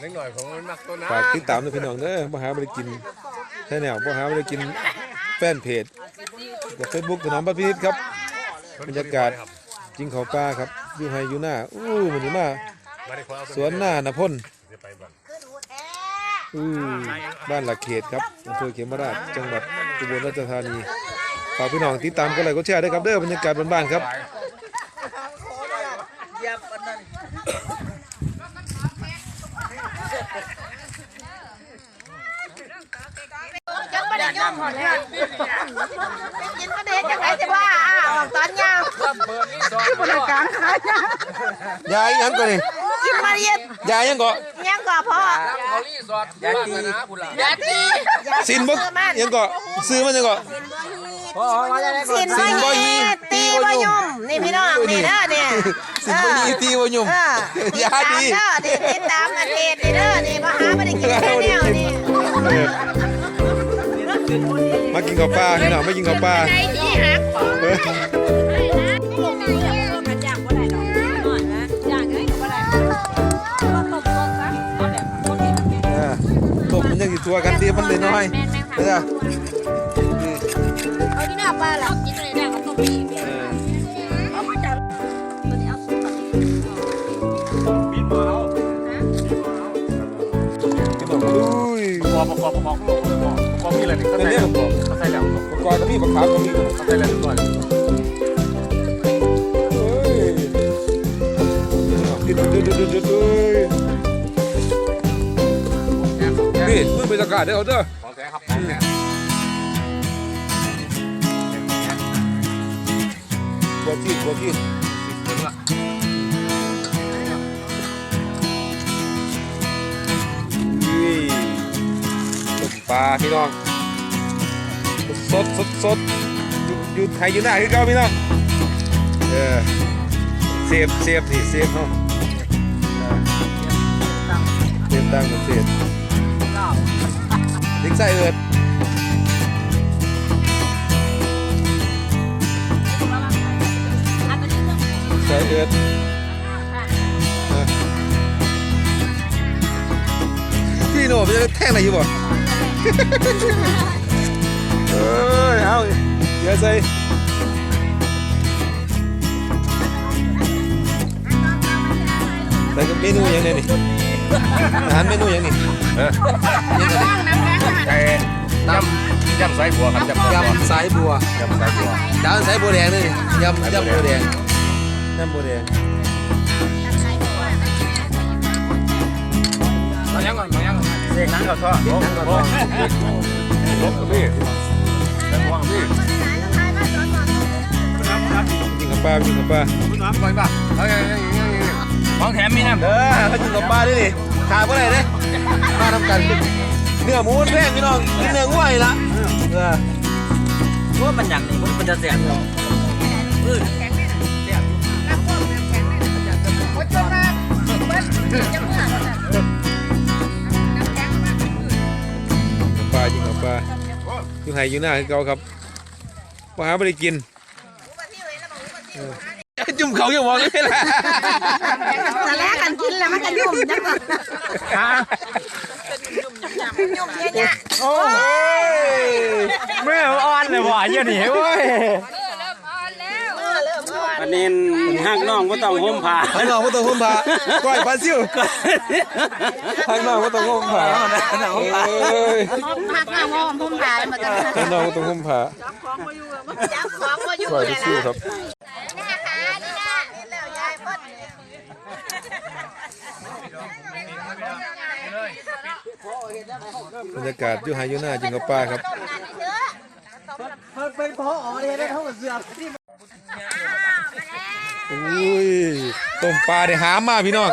เล็กหน่อยของมันมักตัวน้ฝากติดตามด้วยพี่น้องเด้อบ่หาบ่ได้กินแท้แนวบ่หาบ่ได้กินแฟนเพจกับเฟซบุ๊กถนอมบัดพินิจครับบรรยากาศจริงเขาป่าครับอยู่ไฮอยู่หน้าอู้มันนี้มามาได้ขอเอาสวนหน้านะพ่นจะไปบ้านอู้บ้านหลักเขตครับอำเภอเขมราชจังหวัดอุบลราชธานีฝากพี่น้องติดตามกันเลยก็แชร์ด้วยครับเด้อบรรยากาศบ้านๆครับ จังบ่ได้ย่อมหมดแล้วกินก็เด็กจังไดจะว่าอ้าออกตอนยาวบ่ได้กลางขายยายยังก่อนนี่กินมาเย็ดยายยังก่อนยังก็พออย่าตีอย่าตีสินบ่ยังก่อนซื้อมันยังก่อนสินบ่บ่ฮีตีบ่ยุ่มนี่พี่น้องนี่เด้อเนี่ยสินบ่ยีตีบ่ยุ่มยาดีเด้อนี่ติดตามประเทศเด้อนี่บ่หาบ่ได้กินแค่แนวนี่ มากินข้าวปลาพี่น้องมากินข้าวปลาใจที่หักเออเออตบมันยังสิตัวกันตีมันเลยน้อยเด้อเอาที่หน้าปลาล่ะกินเลยแม่ก็ต้องมีเออเอามาจับตัวนี้เอาสุกก่อนบินมาเอาพี่น้องอุ้ยประกอบประกอบประกอบประกอบประกอบ มีอะไรนี่เขาเป็นใส่เรื่องของเขาใส่แล้วประกอบกับพี่ประคับกับพี่เขาใส่แล้วก่อนเฮ้ยดิดดิดดิดดิดดิดเฮ้ยนี่มือบรรยากาศเด้อเด้อขอแสครับของแสบัวจีนบัวจีน ลาพี่น้อง สดสดสดอยู่อยู่ไทยอยู่หน้าคือเก่าพี่น้อง เออเสียบเสียบนี่เสียบเนาะเออเสียบตั้งกับเสียบลิกไส้เอิดไส้เอิดเออพี่โน่มันจะแท่งอะไรอยู่บ่ เอ้ยเอาเดี๋ยวใส่ใส่กับเมนูอย่างนี้นี่อาหารเมนูอย่างนี้เออยังไงนี่ไอ้ำยำสายบัวครับยำสายบัวยำสายบัวยำสายบัวจานสายบัวแดงนี่ยำยำบัวแดงยำบัวแดง ยังก่อนมายังก่อนเสกนั่งก่อนท่อโอ้โหลบกับพี่แต่ว่างพี่กินกับปลากินกับปลาคุณน้ำไปป่ะเฮ้ยของแถมมีน้ำเออเขากินกับปลาด้วยนี่ขาเมื่อไหร่เด้มาทำกันเนื้อหมูแพงพี่น้องกินเนื้อง่วยละเออว่ามันอย่างนี้มันจะเสียบป ลากินกับปลาอยู่ไห้อยู่หน้าคือเก่าครับปลาไม่ได้กินเออจุ่มเขาอย่ามองเลยล่ะแต่แรกกันกินแล้วมันก็ยุ่มจังว่ายุ่มเนี่ยโอ้ยเมื่ออ่อนเลยว่ะยี่นี่เว้ย อันนี้ห้างน้องก็ต้องห่มผ้าข้างนอกก็ต้องห่มผ้าก้อยปลาซิวข้างนอกก็ต้องห่มผ้าเอ้ยพมพักมาพมพมพายมากันข้างนอกก็ต้องห่มผ้าจับของมาอยู่ก้อยเลปลายซิวนะครับนี่นะนี่แล้วยายพ่นบรรยากาศอยู่ไห้อยู่หน้าจิงกับปลาครับเป็นพอเนี่ยได้เท่ากับเสือ อุ้ยต้มปลาเนี่ยหามมาพี่น้อง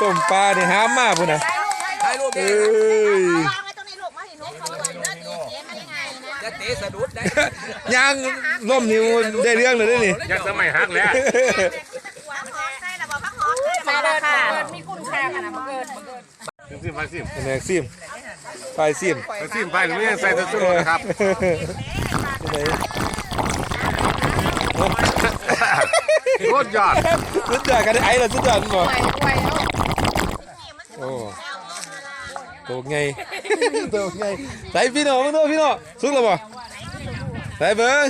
ต้มปลาเนี่ยหามมาพุ่นน่ะเอ้ยวางไว้ตรงนี้ลูกมาเห็นนกเขาเลยเลือดดีเจ๊มันยังไงนะจะเตะสะดุดได้ยางล่มนิ้วได้เรื่องเลยเด้อนี่ ยังสมัยฮักแล้วพักหอมใส่ระบอกพักหอมใส่มาแล้วค่ะมีคุณค่าขนาดมันเกิด ซิมไปซิมแผนกซิมปลายซิม ไปซิมไปหรือไม่ใส่ตัวสุดนะครับไหนโอ้ ตรยอดสุดยอดกันไอ้ละสุดยอดบ่ไปไปแล้วโอ้โตไงโตไงใส่พี่น้องมึงดูพี่น้องสุกแล้วบ่ใส่เบิ่ง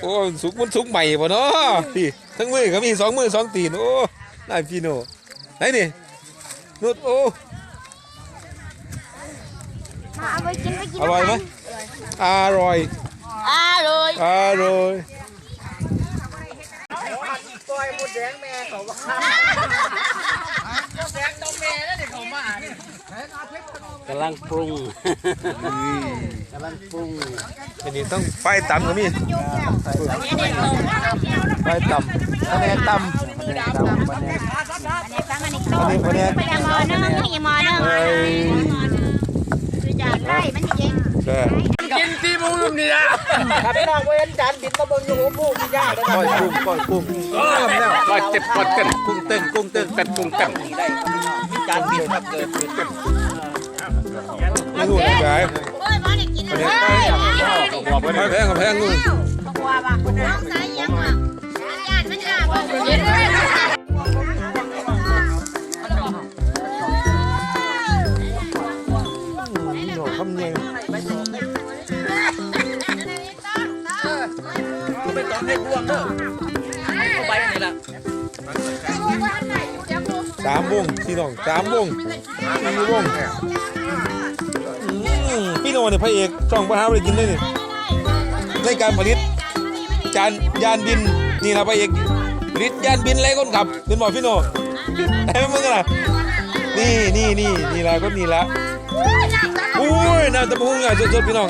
โอ้สุกมันสุกใหม่บ่เนาะพี่ทั้งมือก็มีสองมือสองตีนโอ้นายพี่โน่ไหนนี่นุดโอ้มาเอาไปกินไปกินอร่อย ไหมอร่อยอ่าเลยอร่อยกำลังปรุงกำลังปรุงอันนี้ต้องไฟต่ำก็มีไฟต่ำคะแนนต่ำอันนี้คะแนนไปหมอนึงนี่หมอนึงเอ้ยคือจานไล่มันเองเด้อกินตีมู ลนี่นะถ้าพี่น้องเว้นจานบินมาเบิ่งอยู่หัวหมูพี่ย่าได้ก้อยกุ้งก้อยกุ้งเริ่มแล้วก็เจ็บปวดกันกุ้งเต้นกุ้งเต้นเป็นกุ้งกันจานบินครับเกิดเกิดไม่รู้นะกายโอ้ยหมอนี่กินอันเลนี้ยไฟแพงกับแพงนู่นกลัวป่ะน้องสายยังอ่ สามวงพี่น้องสามวงสี่วงอืมพี่โน่เนี่ยพระเอกช่องพระฮาไปกินได้นี่ในการผลิตจานยานบินนี่นะพระเอกผลิตยานบินไรคนขับเป็นบอพี่โน่ไอ้มึงกันล่ะนี่นี่นี่นี่ละก็นี่ละอุ้ยน้ำตะพุงอะสดๆพี่น้อง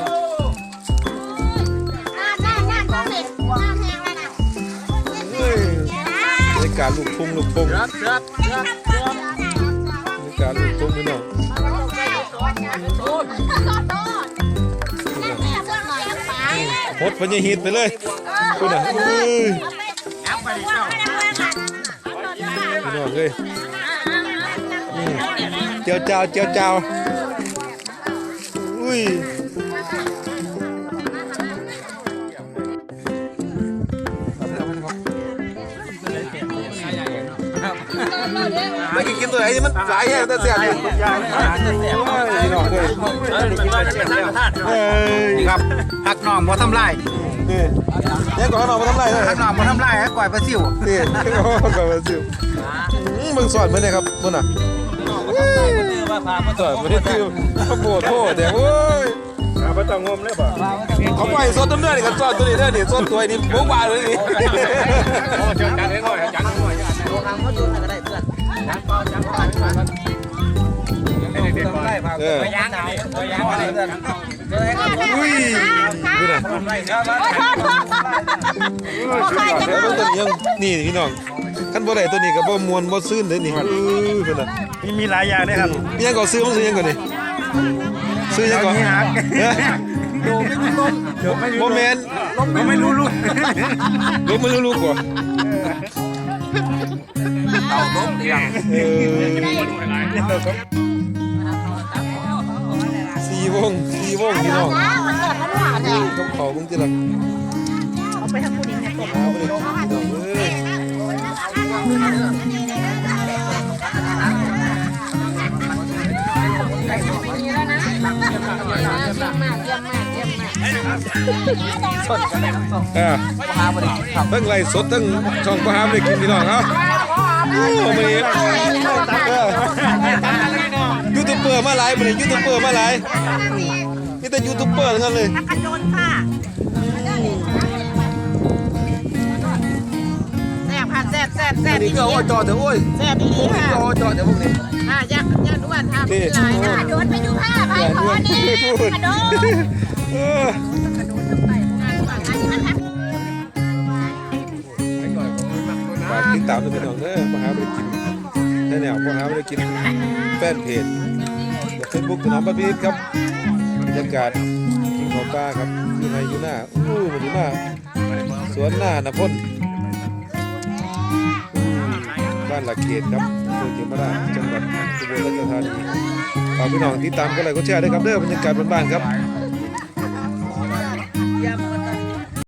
เฮ้ยใน การลูกทุ่งลูกทุ่งครับครับครับในการลูกทุ่งพี่น้องหดพญาฮิตไปเลยคุณอะเอ้ยพี่น้องเอ้ยอืมเจียวเจ้าเจียวเจ้าอุ้ย ไม่กินกินตัวไหนที่มันหลายแห่งแต่เสียเลยพี่น้องเอ้ยเอ้ยครับหักน้องบ่ทำลายนี่ยังก่อนเรามาทำไรเลยหักน้องบ่ทำลายให้ก่อยปลาซิวนี่โอ้ก่อนมาสิวอืมมึงสอนมาเนี่ยครับมึงอะว่าพามาสอนมาที่ที่เขาปวดโทษเดี๋ยวโอ้ยไม่ต้องงมเลยป่ะเขาปล่อยสดต้นเนื้อนี่กันสอนตัวนี้เด้อนี่สดตัวนี้บุกบาเลยนี่โอ้เจอจันเองหน่อยจันหน่อยจันทางก็ดูก็ได้เพื่อน เด็กๆก่อนเออไปย่างนี่ไปย่างอะไรเด้ออุ้ยดูน่ะเดี๋ยวตัวนี้ยังนี่พี่น้องขั้นบ่ได้ตัวนี้ก็บ่มวนบ่ซื่นเด้อนี่เออเพิ่นน่ะมีมีหลายอย่างนะครับมีหยังก่อนซื้อมันซื้อหยังก่อนนี่ซื้อหยังก่อนเออเดี๋ยวไม่รู้แม่นเราไม่รู้รู้ลงมาลูกก่อน ล้มเดียวเออสี่วงสี่วงพี่น้องต้องขอมึงจิละเอาไปทำบุญอีกเนี่ยเอาไปเลยพี่น้องเอ้ยอ่าเพิ่งไล่สดทั้งช่องประหามได้กินพี่น้องเอา โอ้มื้อนี้เออยูทูบเบอร์มาหลายมื้อนี้ยูทูบเบอร์มาหลายมีแต่ยูทูบเบอร์ทั้งนั้นเลยโดนค่ะแซ่บค่ะแซ่บแซ่บแซ่บนนี้ก็โอ้จอเดี๋ยวโอ้ยแซ่บดีพวกนี้ค่ะก็โอ้จอเดี๋ยวพวกนี้อะยักยักด้วนทำหลายนะโดนไปดูผ้าไปขอนี่กระโดน ติดตามด้วยพี่น้องเด้อมาหาไปกินแน่แนวมาหาไปกินแฟนเพจเฟซบุ๊กถนอมประพีครับบรรยากาศกินของป้าครับอยู่ในอยู่หน้าอู้มันอยู่หน้าสวนหน้านพ่นบ้านหลักเขตครับอำเภอเขมราชจังหวัดอุบลราชธานีฝากพี่น้องติดตามกันเลยก็แชร์ด้วยครับเด้อบรรยากาศบ้านๆครับ